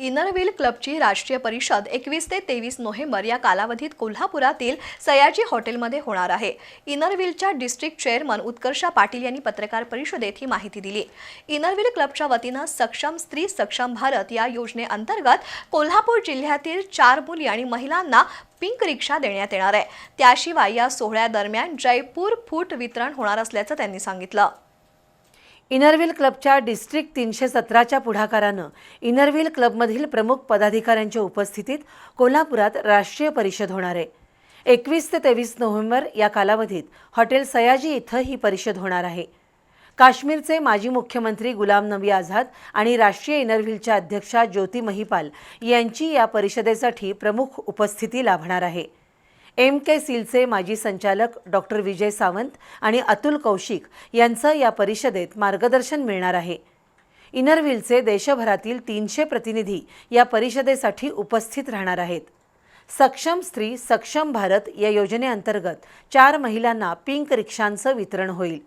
Inner Wheel क्लबची राष्ट्रीय परिषद एकवीस ते तेवीस नोव्हेंबर या कालावधीत कोल्हापुरातील सयाजी हॉटेलमध्ये होणार आहे. इनरव्हीलच्या डिस्ट्रिक्ट चेअरमन उत्कर्षा पाटील यांनी पत्रकार परिषदेत ही माहिती दिली. इनरव्हील क्लबच्या वतीनं सक्षम स्त्री सक्षम भारत या योजनेअंतर्गत कोल्हापूर जिल्ह्यातील चार मुली आणि महिलांना पिंक रिक्षा देण्यात येणार आहे. त्याशिवाय या सोहळ्यादरम्यान जयपूर फूट वितरण होणार असल्याचं त्यांनी सांगितलं. इनरव्हील क्लबच्या डिस्ट्रिक्ट तीनशे सतराच्या पुढाकारानं इनरव्हील क्लबमधील प्रमुख पदाधिकाऱ्यांच्या उपस्थितीत कोल्हापुरात राष्ट्रीय परिषद होणार आहे. एकवीस ते तेवीस नोव्हेंबर या कालावधीत हॉटेल सयाजी इथं ही परिषद होणार आहे. काश्मीरचे माजी मुख्यमंत्री गुलाम नबी आझाद आणि राष्ट्रीय इनरव्हीलच्या अध्यक्षा ज्योती महिपाल यांची या परिषदेसाठी प्रमुख उपस्थिती लाभणार आहे. एम के सीलचे माजी संचालक डॉक्टर विजय सावंत आणि अतुल कौशिक यांचं या परिषदेत मार्गदर्शन मिळणार आहे. इनरव्हीलचे देशभरातील तीनशे प्रतिनिधी या परिषदेसाठी उपस्थित राहणार आहेत. सक्षम स्त्री सक्षम भारत या योजनेअंतर्गत चार महिलांना पिंक रिक्षांचं वितरण होईल.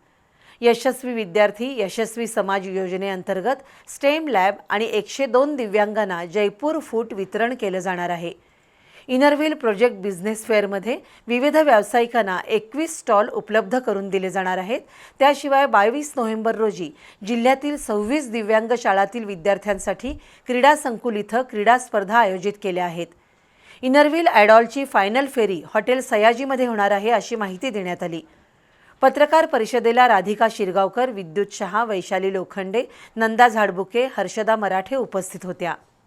यशस्वी विद्यार्थी यशस्वी समाज योजनेअंतर्गत स्टेम लॅब आणि एकशे दोन दिव्यांगांना जयपूर फूट वितरण केलं जाणार आहे. इनरव्हील प्रोजेक्ट बिझनेस फेअरमध्ये विविध व्यावसायिकांना एकवीस स्टॉल उपलब्ध करून दिले जाणार आहेत. त्याशिवाय बावीस नोव्हेंबर रोजी जिल्ह्यातील सव्वीस दिव्यांग शाळातील विद्यार्थ्यांसाठी क्रीडा संकुल इथं क्रीडा स्पर्धा आयोजित केल्या आहेत. इनरव्हील ॲडॉलची फायनल फेरी हॉटेल सयाजीमध्ये होणार आहे अशी माहिती देण्यात आली. पत्रकार परिषदेला राधिका शिरगावकर विद्युत शहा वैशाली लोखंडे नंदा झाडबुके हर्षदा मराठे उपस्थित होत्या.